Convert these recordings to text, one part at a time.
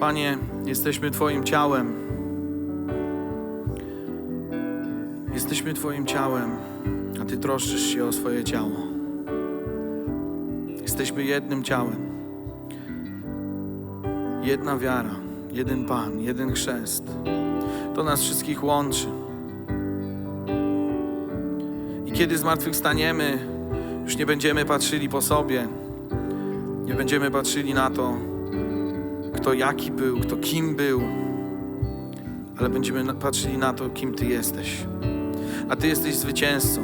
Panie, jesteśmy Twoim ciałem. Jesteśmy Twoim ciałem, a Ty troszczysz się o swoje ciało. Jesteśmy jednym ciałem. Jedna wiara, jeden Pan, jeden chrzest. To nas wszystkich łączy. I kiedy zmartwychwstaniemy, już nie będziemy patrzyli po sobie, nie będziemy patrzyli na to, kto jaki był, kto kim był, ale będziemy patrzyli na to, kim Ty jesteś. A Ty jesteś zwycięzcą.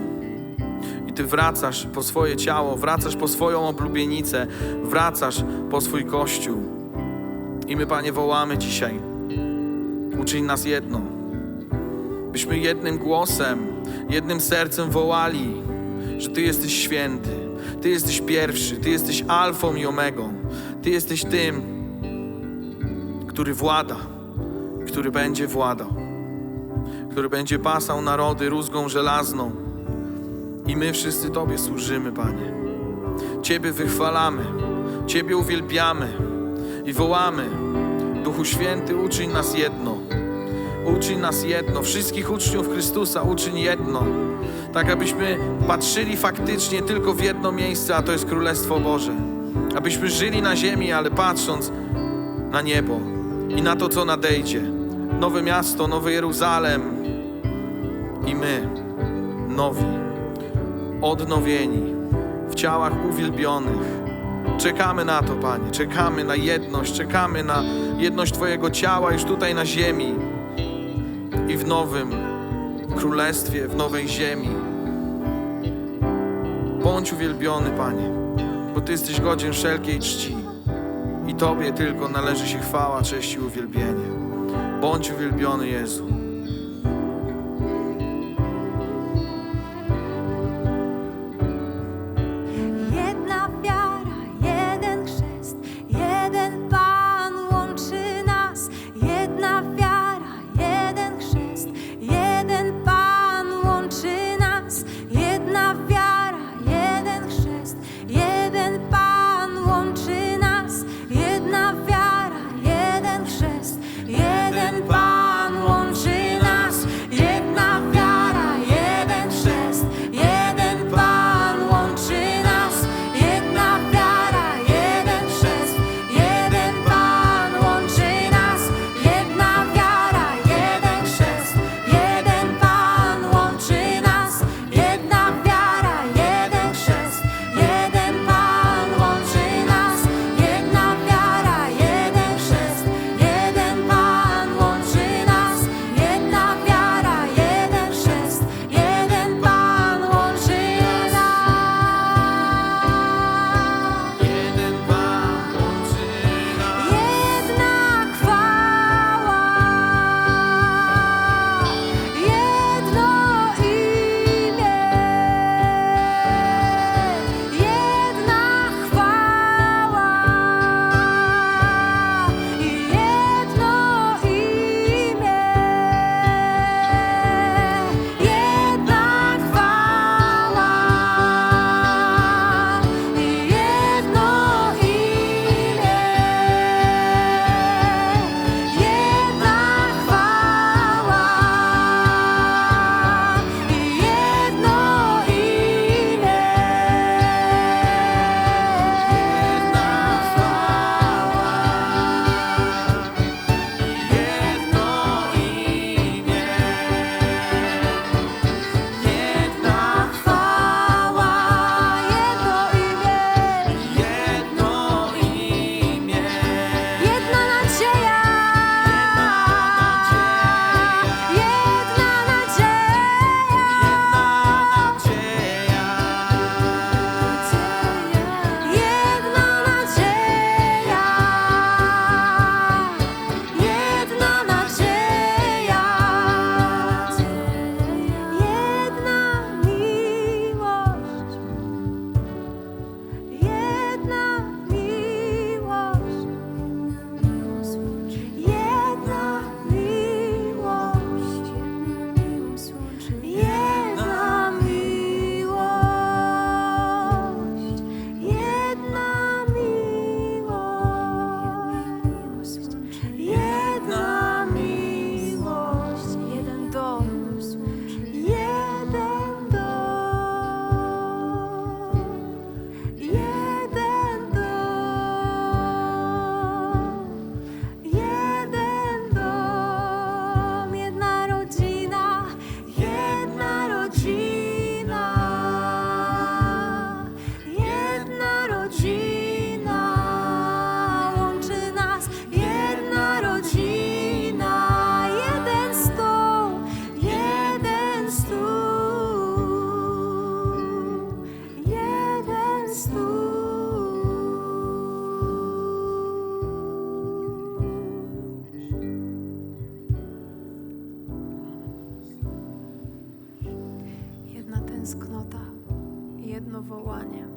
I Ty wracasz po swoje ciało, wracasz po swoją oblubienicę, wracasz po swój kościół. I my, Panie, wołamy dzisiaj. Uczyń nas jedno. Byśmy jednym głosem, jednym sercem wołali, że Ty jesteś święty. Ty jesteś pierwszy, Ty jesteś alfą i omegą. Ty jesteś tym, który włada, który będzie władał, który będzie pasał narody rózgą żelazną. I my wszyscy Tobie służymy, Panie. Ciebie wychwalamy, Ciebie uwielbiamy i wołamy. Duchu Święty, uczyń nas jedno. Uczyń nas jedno, wszystkich uczniów Chrystusa uczyń jedno, tak abyśmy patrzyli faktycznie tylko w jedno miejsce, a to jest Królestwo Boże. Abyśmy żyli na ziemi, ale patrząc na niebo i na to, co nadejdzie. Nowe miasto, nowy Jeruzalem i my, nowi, odnowieni, w ciałach uwielbionych. Czekamy na to, Panie, czekamy na jedność, czekamy na jedność Twojego ciała już tutaj na ziemi i w nowym królestwie, w nowej ziemi. Bądź uwielbiony, Panie, bo Ty jesteś godzien wszelkiej czci i Tobie tylko należy się chwała, cześć i uwielbienie. Bądź uwielbiony, Jezu. tęsknota, jedno wołanie.